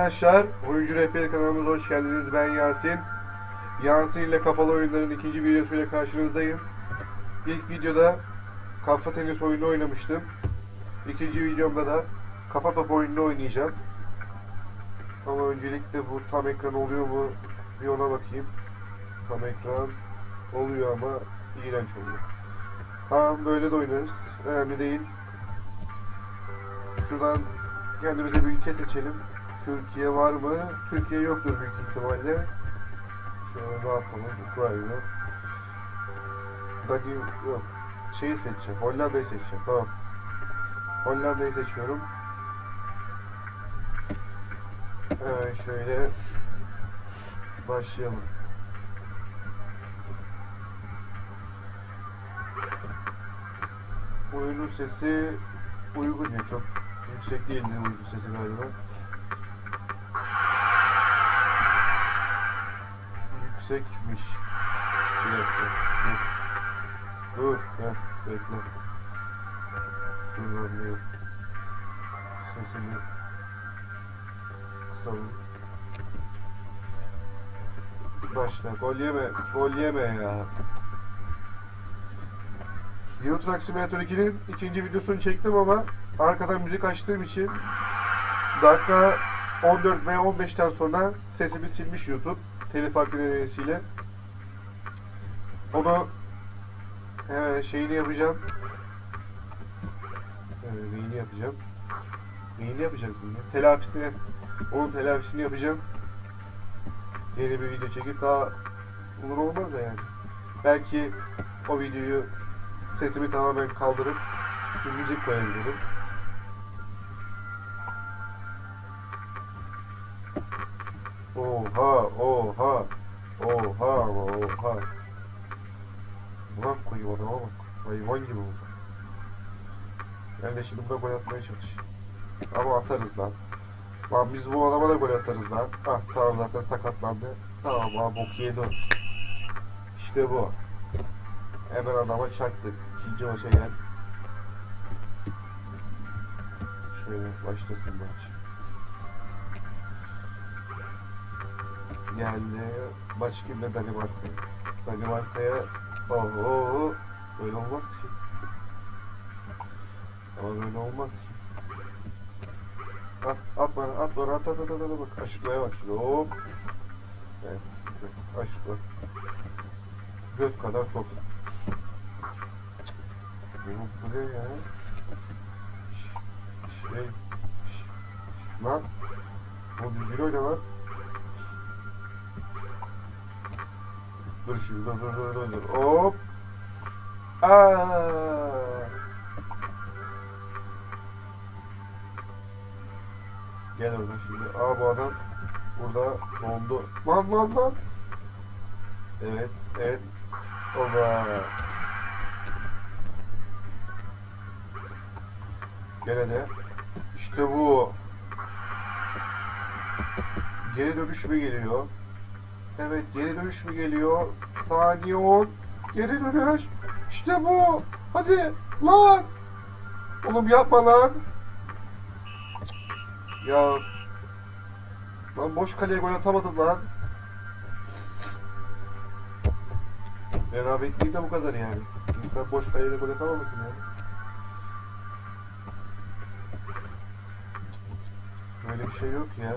arkadaşlar. Oyuncu Rehberi kanalımıza hoş geldiniz. Ben Yasin. Yasin ile Kafalı Oyunların ikinci videosuyla karşınızdayım. İlk videoda kafa tenis oyunu oynamıştım. İkinci videomda da kafa topu oyununu oynayacağım. Ama öncelikle bu tam ekran oluyor mu bir ona bakayım. Tam ekran oluyor ama iğrenç oluyor. Tamam böyle de oynarız. Önemli değil. Şuradan kendimize bir ülke seçelim. Türkiye var mı? Türkiye yoktur büyük ihtimalle. Şöyle ne yapalım? Ukrayna. Dagi yok. Şeyi seçeceğim. Hollanda'yı seçeceğim. Tamam. Hollanda'yı seçiyorum. Hemen şöyle başlayalım. Oyunun sesi uygun ya çok yüksek değildi oyunun sesi galiba. Yüksekmiş. Bir dakika. Dur. Dur. Heh, bekle. Şuradan bir sesini kısalım. Başla. Gol yeme. Gol yeme ya. Euro Truck Simulator 2'nin ikinci videosunu çektim ama arkadan müzik açtığım için dakika 14 veya 15'ten sonra sesimi silmiş YouTube telif hakkı nedeniyle. Onu hemen şeyini yapacağım. Evet, neyini yapacağım? Neyini yapacaktım ya? Telafisini, onun telafisini yapacağım. Yeni bir video çekip daha olur olmaz da yani. Belki o videoyu sesimi tamamen kaldırıp bir müzik koyabilirim. Oha, oha, oha oha. Bırak koyayım adama bak. Hayvan gibi oldu. Ben de şimdi buna gol atmaya çalış. Ama atarız lan. Lan biz bu adama da gol atarız lan. Ah tamam zaten sakatlandı. Tamam abi bok yedi o. İşte bu. Hemen adama çaktık. İkinci maça gel. Şöyle başlasın maç. Geldi. Maç kimle Danimarka? Danimarka'ya oho böyle olmaz ki. Ama böyle olmaz ki. At, at bana, at bana, at, at, at, at, at, bak. Aşıkmaya bak şimdi, hop. Evet, evet, aşıkla. Göt kadar top. Benim bu ne ya? Şey, şş, lan. Bu düzgün oyna lan. Dur şimdi, dur, dur, dur, dur. Hop. Aa. Gel oradan şimdi. Aa bu adam burada dondu. Lan lan lan. Evet, evet. Oba. Gene de. İşte bu. Geri dönüş mü geliyor? Evet, geri dönüş mü geliyor? Saniye 10. Geri dönüş. İşte bu. Hadi lan. Oğlum yapma lan. Ya Lan boş kaleye gol atamadım lan. Rehavetliği de bu kadar yani. İnsan boş kaleye gol atamamasın yani. Böyle bir şey yok ya.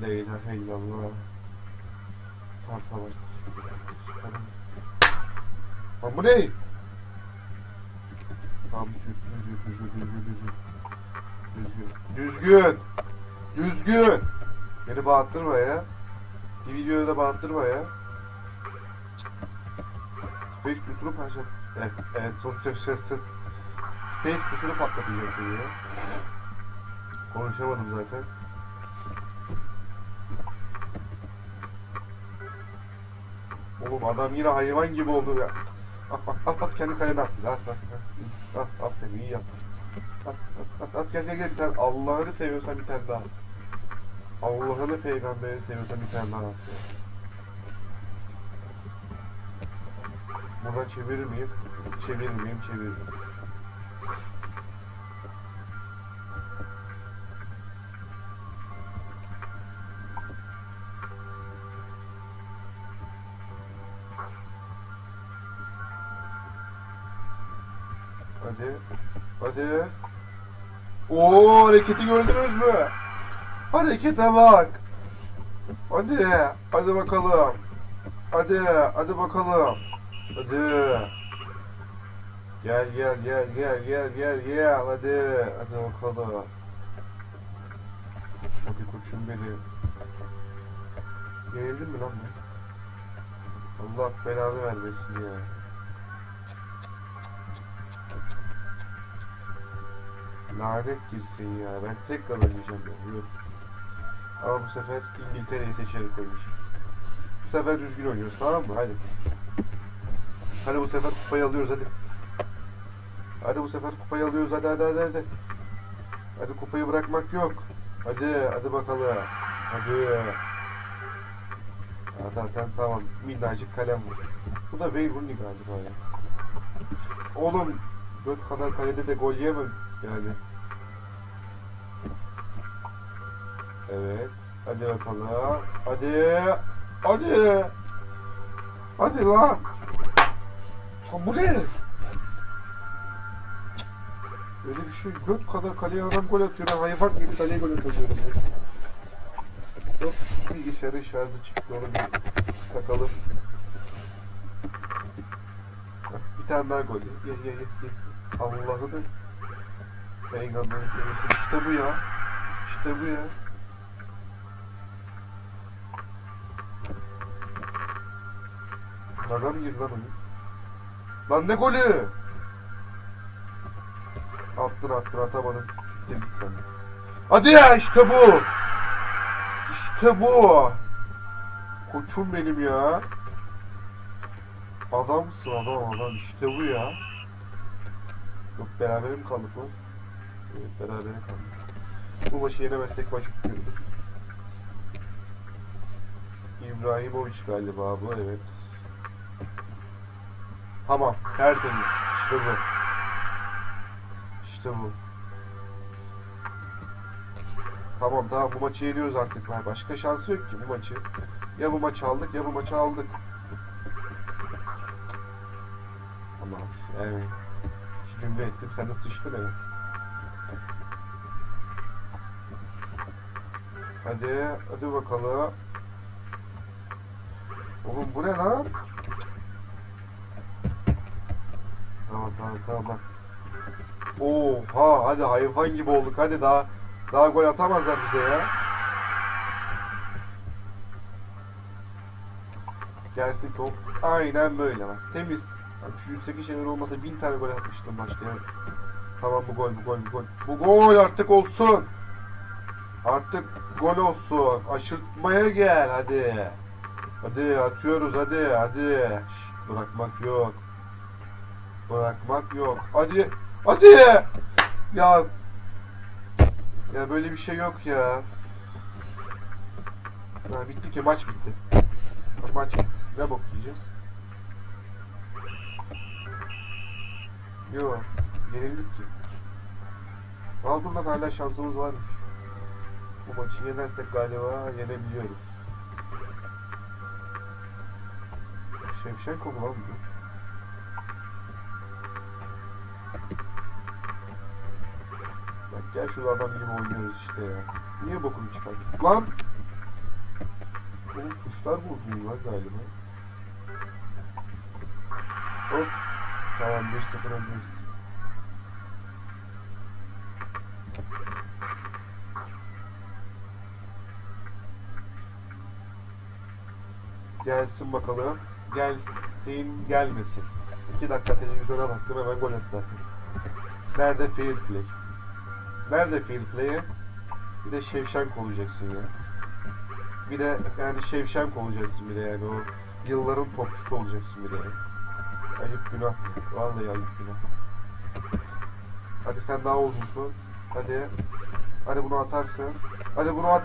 La ilahe illallah. Tamam. Lan bu ne? Tamam düzgün, düzgün, düzgün, düzgün, düzgün. Düzgün. Düzgün. Beni bağırttırma ya. Bir videoda da bağırttırma ya. Space tuşunu parça... Evet, evet. Sus, sus, sus. Space tuşunu patlatacağım şimdi ya. Konuşamadım zaten. Adam yine hayvan gibi oldu ya. At at at, at kendi kalene at. At at at. At at iyi yap. At at at, at gel gel gel Allah'ını seviyorsan bir tane daha. Allah'ını peygamberi seviyorsan bir tane daha. at. Buradan çevirir miyim? Çevirir miyim? Çeviririm. Hareketi gördünüz mü? Harekete bak. Hadi. Hadi bakalım. Hadi. Hadi bakalım. Hadi. Gel gel gel gel gel gel gel hadi. Hadi bakalım. Hadi koçum benim. Yenildin mi lan ben? Allah belanı vermesin ya. Lanet girsin ya. Ben tekrar oynayacağım ya. Yok. Ama bu sefer İngiltere'yi seçerek oynayacağım. Bu sefer düzgün oynuyoruz tamam mı? Hadi. Hadi bu sefer kupayı alıyoruz hadi. Hadi bu sefer kupayı alıyoruz hadi hadi hadi hadi. Hadi kupayı bırakmak yok. Hadi hadi bakalım. Hadi. Ha, zaten tamam. Minnacık kalem bu. Bu da Wayne Rooney galiba ya. Oğlum dört kadar kalede de gol yemem yani. Evet. Hadi bakalım. Hadi. Hadi. Hadi lan. Lan bu ne? Öyle bir şey göt kadar kaleye adam gol atıyor. Ben hayvan gibi kaleye gol atıyorum. Yok bilgisayarın şarjı çıktı onu bir takalım. Bir tane daha gol. Ye ye ye. Allah'ını Peygamberin sevgisi. İşte bu ya. İşte bu ya. Laga mı girdi lan? Lan ne golü? Attın attın atamadın. Siktir git sen. Hadi ya işte bu. İşte bu. Koçum benim ya. Adamsın adam adam işte bu ya. Yok beraber mi kaldık lan? Evet beraber kaldık. Bu maçı yenemezsek maçı tutuyoruz. İbrahimovic galiba bu evet. Tamam tertemiz işte bu. İşte bu. Tamam tamam bu maçı yeniyoruz artık. Ha, Başka şansı yok ki bu maçı. Ya bu maçı aldık ya bu maçı aldık. Tamam yani cümle ettim sen de sıçtın evet. Hadi hadi bakalım. Oğlum bu ne lan? Tamam tamam tamam. Oha hadi hayvan gibi olduk hadi daha daha gol atamazlar bize ya. Gelsin top. Aynen böyle bak. Temiz. Bak şu üstteki şeyler olmasa bin tane gol atmıştım başta. ya. Tamam bu gol bu gol bu gol. Bu gol artık olsun. Artık gol olsun. Aşırtmaya gel hadi. Hadi atıyoruz hadi hadi. Şşt, bırakmak yok. Bırakmak yok. Hadi. Hadi. Ya. Ya böyle bir şey yok ya. Ha, bitti ki maç bitti. Maç bitti. Ne bok yiyeceğiz? Yok. Yenildik ki. Al bundan hala şansımız varmış. Bu maçı yenersek galiba yenebiliyoruz. Şevşenko mu lan bu? Bak gel şurada adam gibi oynuyoruz işte ya. Niye bokunu çıkardın? Lan! Oğlum kuşlar lan galiba. Hop. Tamam 1-0 öndeyiz. Gelsin bakalım. Gelsin gelmesin. 2 dakika televizyona baktım hemen gol attı zaten. Nerede fair play? Nerede fair play'i? Bir de Şevşenko olacaksın ya. Bir de yani Şevşenko olacaksın bir de yani o yılların topçusu olacaksın bir de. Ayıp günah. Vallahi ayıp günah. Hadi sen daha uzunsun. Hadi. Hadi bunu atarsın. Hadi bunu at.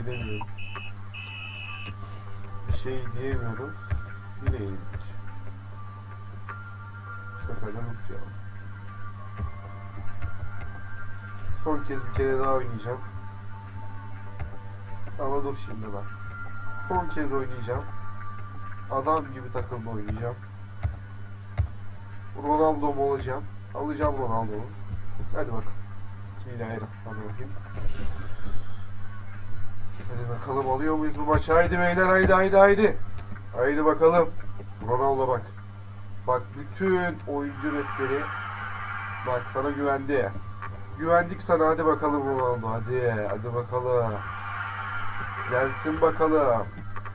Bir şey demiyorum. Bir şey diyemiyorum. Yine yenildik. Bu sefer de Rusya. Son kez bir kere daha oynayacağım. Ama dur şimdi bak. Son kez oynayacağım. Adam gibi takımda oynayacağım. Ronaldo'm olacağım. Alacağım Ronaldo'mu. Hadi bakalım. Bismillahirrahmanirrahim. Bakalım alıyor muyuz bu maçı? Haydi beyler haydi haydi haydi. Haydi bakalım. Ronaldo bak. Bak bütün oyuncu rehberi bak sana güvendi. Güvendik sana hadi bakalım Ronaldo hadi hadi bakalım. Gelsin bakalım.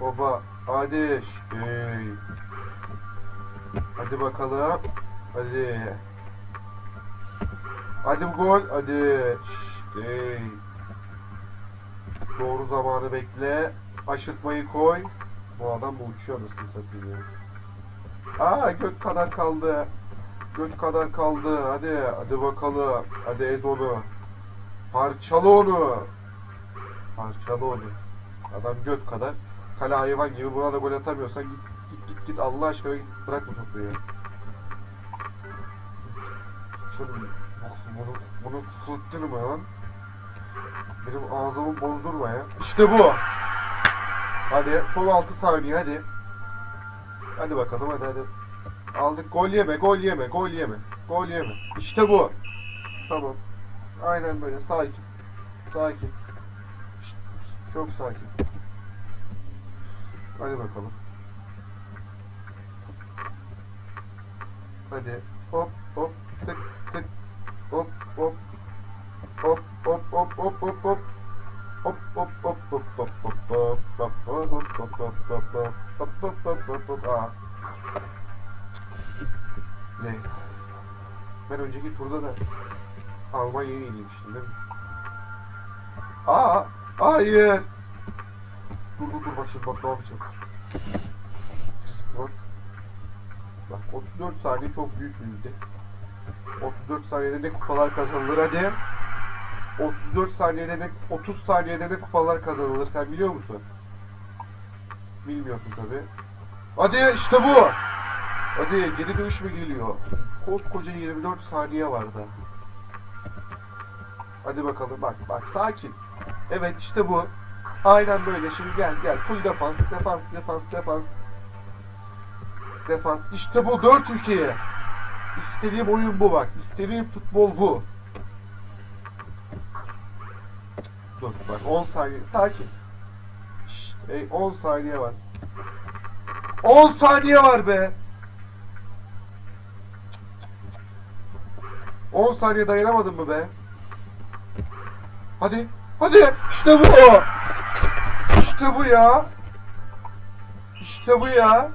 Baba hadi. Hey. Hadi bakalım. Hadi. Hadi bu gol. Hadi. Şş, Hey. Doğru zamanı bekle. Aşırtmayı koy. Bu adam bu uçuyor anasını satayım ya. Aa göt kadar kaldı. Göt kadar kaldı. Hadi hadi bakalım. Hadi ez onu. Parçala onu. Parçala onu. Adam göt kadar. Kale hayvan gibi buna da gol atamıyorsan git git git git Allah aşkına git bırak bu topu ya. Şunu bunu bunu fırttırma lan. Benim ağzımı bozdurma ya. İşte bu. Hadi son 6 saniye hadi. Hadi bakalım hadi hadi. Aldık gol yeme gol yeme gol yeme. Gol yeme. İşte bu. Tamam. Aynen böyle sakin. Sakin. Çok sakin. Hadi bakalım. Hadi. Hop hop tık tık. Hop hop. Ne? Ben önceki turda da Almanya'yı yenilmiştim değil mi? Aa! Hayır! Dur dur dur bak şimdi bak ne yapacağım. Bak. Bak 34 saniye çok büyük bir ülke. 34 saniyede ne kupalar kazanılır hadi. 34 saniyede ne 30 saniyede ne kupalar kazanılır sen biliyor musun? Bilmiyorsun tabi. Hadi işte bu. Hadi geri dönüş mü geliyor? Koskoca 24 saniye vardı. Hadi bakalım bak bak sakin. Evet işte bu. Aynen böyle şimdi gel gel full defans defans defans defans. Defans işte bu 4 ülkeye. İstediğim oyun bu bak. İstediğim futbol bu. Dur bak 10 saniye sakin. Şşt, ey 10 saniye var. 10 saniye var be. 10 saniye dayanamadın mı be? Hadi. Hadi. İşte bu. İşte bu ya. İşte bu ya.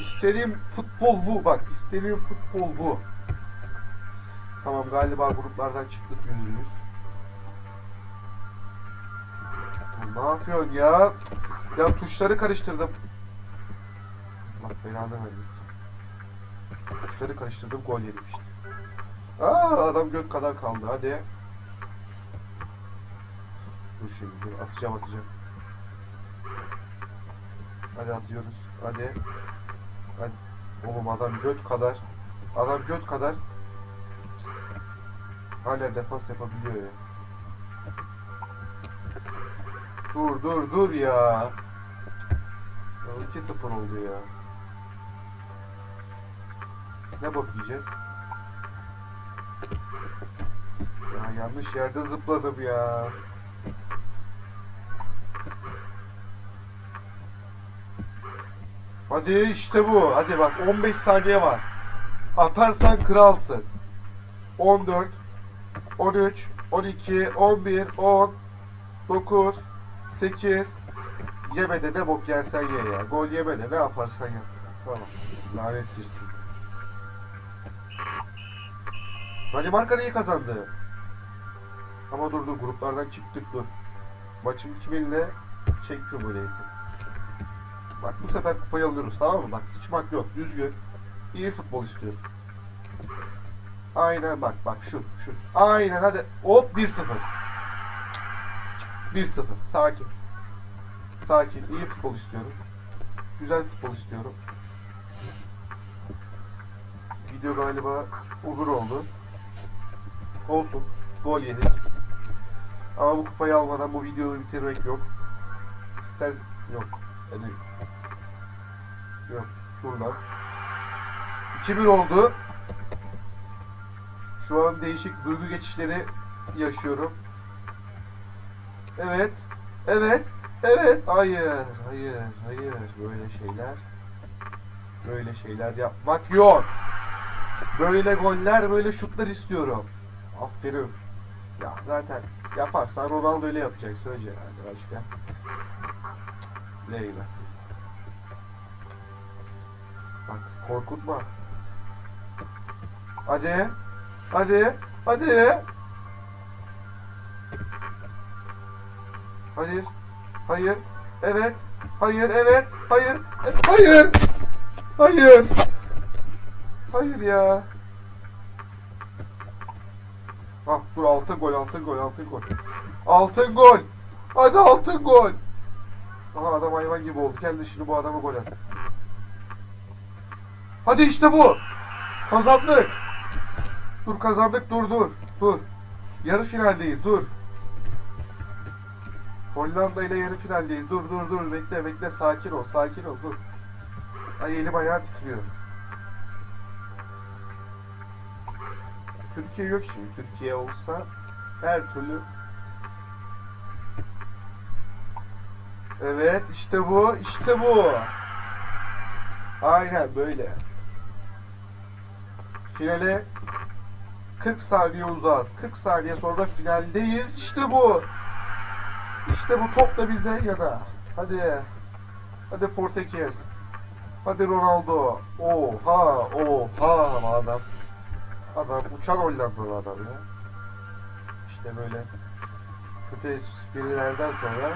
İstediğim futbol bu. Bak istediğim futbol bu. Tamam galiba gruplardan çıktık yüzde Ne yapıyorsun ya? Ya tuşları karıştırdım. Allah belanı vermesin. Tuşları karıştırdım gol yedim işte. Aa adam göt kadar kaldı hadi. Dur şimdi atacağım atacağım. Hadi atıyoruz. Hadi. Hadi. Oğlum adam göt kadar. Adam göt kadar. Hala defans yapabiliyor ya. Dur dur dur ya. Ya 2-0 oldu ya. Ne bok yiyeceğiz? Ya yanlış yerde zıpladım ya. Hadi işte bu. Hadi bak 15 saniye var. Atarsan kralsın. 14 13 12 11 10 9 8 Yemede ne bok yersen ye ya. Gol yemede ne yaparsan yap. Tamam. Lanet girsin. Danimarka neyi kazandı? Ama dur dur gruplardan çıktık dur. Maçın kiminle? Çek Cumhuriyeti. Bak bu sefer kupayı alıyoruz tamam mı? Bak sıçmak yok düzgün. İyi futbol istiyorum. Aynen bak bak şu şu. Aynen hadi hop 1-0. 1-0 sakin. Sakin iyi futbol istiyorum. Güzel futbol istiyorum. Video galiba uzun oldu. Olsun. Gol yedik. Ama bu kupayı almadan bu videoyu bitirmek yok. İster yok. Yani yok. Şuradan. 2-1 oldu. Şu an değişik duygu geçişleri yaşıyorum. Evet. Evet. Evet. Hayır. Hayır. Hayır. Böyle şeyler. Böyle şeyler yapmak yok. Böyle goller, böyle şutlar istiyorum. Aferin. Ya zaten yaparsan Ronaldo öyle yapacak. Söyle yani başka. Leyla. Bak korkutma. Hadi. Hadi. Hadi. Hayır. Hayır. Evet. Hayır. Evet. Hayır. Evet. Hayır. Hayır. Hayır ya. Ah dur altın gol altın gol altın gol. Altın gol. Hadi altın gol. Aha adam hayvan gibi oldu. Kendi şimdi bu adamı gol at. Hadi işte bu. Kazandık. Dur kazandık dur dur. Dur. Yarı finaldeyiz dur. Hollanda ile yarı finaldeyiz. Dur dur dur bekle bekle sakin ol sakin ol dur. Ay elim ayağım titriyor. Türkiye yok şimdi. Türkiye olsa her türlü Evet işte bu işte bu. Aynen böyle. Finale 40 saniye uzağız. 40 saniye sonra finaldeyiz. İşte bu. İşte bu top da bizde ya da. Hadi. Hadi Portekiz. Hadi Ronaldo. Oha, oha adam. Adam uçan Hollandalı adam ya. İşte böyle kötü esprilerden sonra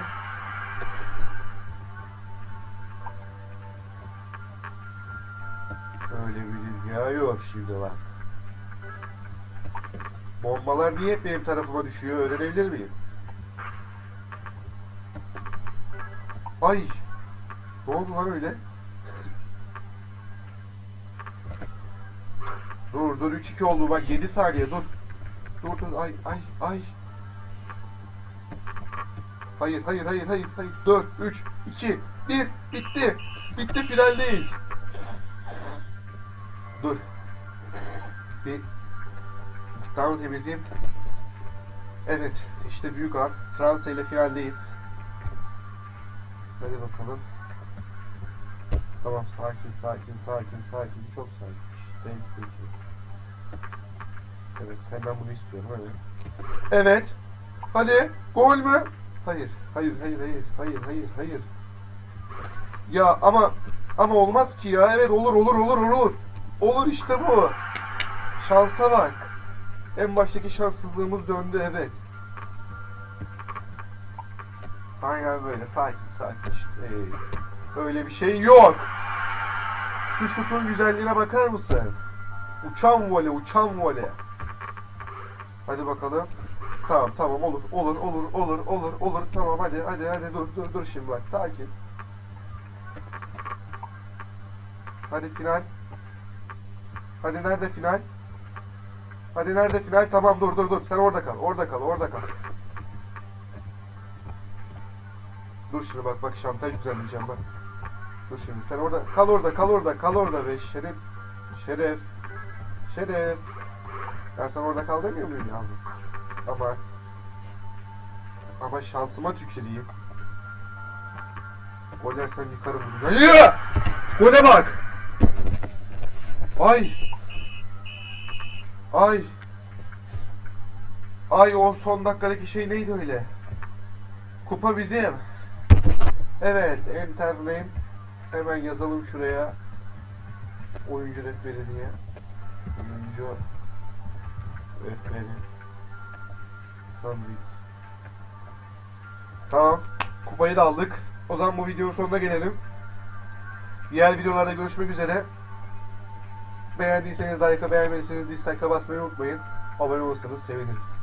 öyle bir dünya yok şimdi bak. Bombalar niye hep benim tarafıma düşüyor öğrenebilir miyim? Ay! Ne oldu lan öyle? Dur dur 3-2 oldu bak 7 saniye dur. Dur dur ay ay ay. Hayır hayır hayır hayır hayır. 4 3 2 1 bitti. Bitti finaldeyiz. Dur. Bir gırtlağımı temizleyeyim. Evet işte büyük harf. Fransa ile finaldeyiz. Hadi bakalım. Tamam sakin sakin sakin sakin çok sakin. Thank you. Evet senden bunu istiyorum evet. Evet. Hadi gol mü? Hayır. Hayır hayır hayır hayır hayır hayır. Ya ama ama olmaz ki ya. Evet olur olur olur olur. Olur işte bu. Şansa bak. En baştaki şanssızlığımız döndü evet. Aynen böyle sakin sakin. Ee, öyle bir şey yok. Şu şutun güzelliğine bakar mısın? Uçan vole, uçan vole. Hadi bakalım. Tamam tamam olur olur olur olur olur olur tamam hadi hadi hadi dur dur dur şimdi bak sakin. Hadi final. Hadi nerede final? Hadi nerede final? Tamam dur dur dur. Sen orada kal. Orada kal. Orada kal. Dur şimdi bak bak şantaj düzenleyeceğim bak. Dur şimdi sen orada kal orada kal orada kal orada be şeref. Şeref. Şeref. Ya sen orada kal demiyor muyum yavrum? Ama ama şansıma tüküreyim. Gol yersem yıkarım bunu. Hayır! Gole bak! Ay! Ay! Ay o son dakikadaki şey neydi öyle? Kupa bizim. Evet, enter name. Hemen yazalım şuraya. Oyuncu rehberi diye. Oyuncu rehberi. Sandviç. Tamam. Kupayı da aldık. O zaman bu videonun sonuna gelelim. Diğer videolarda görüşmek üzere. Beğendiyseniz like'a beğenmediyseniz dislike'a basmayı unutmayın. Abone olursanız seviniriz.